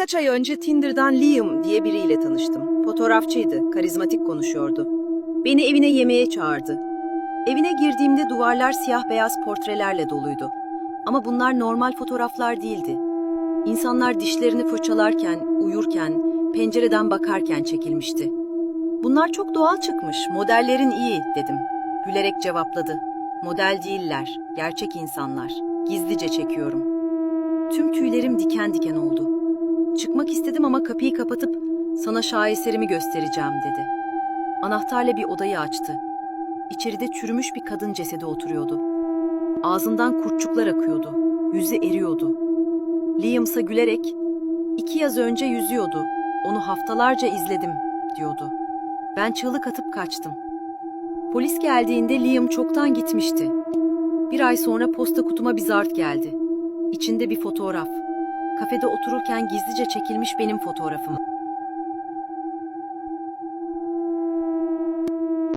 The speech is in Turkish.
Birkaç ay önce Tinder'dan Liam diye biriyle tanıştım. Fotoğrafçıydı, karizmatik konuşuyordu. Beni evine yemeğe çağırdı. Evine girdiğimde duvarlar siyah beyaz portrelerle doluydu. Ama bunlar normal fotoğraflar değildi. İnsanlar dişlerini fırçalarken, uyurken, pencereden bakarken çekilmişti. Bunlar çok doğal çıkmış, modellerin iyi dedim. Gülerek cevapladı. Model değiller, gerçek insanlar. Gizlice çekiyorum. Tüm tüylerim diken diken oldu. Çıkmak istedim ama kapıyı kapatıp sana şaheserimi göstereceğim dedi. Anahtarla bir odayı açtı. İçeride çürümüş bir kadın cesedi oturuyordu. Ağzından kurtçuklar akıyordu. Yüzü eriyordu. Liam'sa gülerek, iki yaz önce yüzüyordu. Onu haftalarca izledim, diyordu. Ben çığlık atıp kaçtım. Polis geldiğinde Liam çoktan gitmişti. Bir ay sonra posta kutuma bir zart geldi. İçinde bir fotoğraf. Kafede otururken gizlice çekilmiş benim fotoğrafım.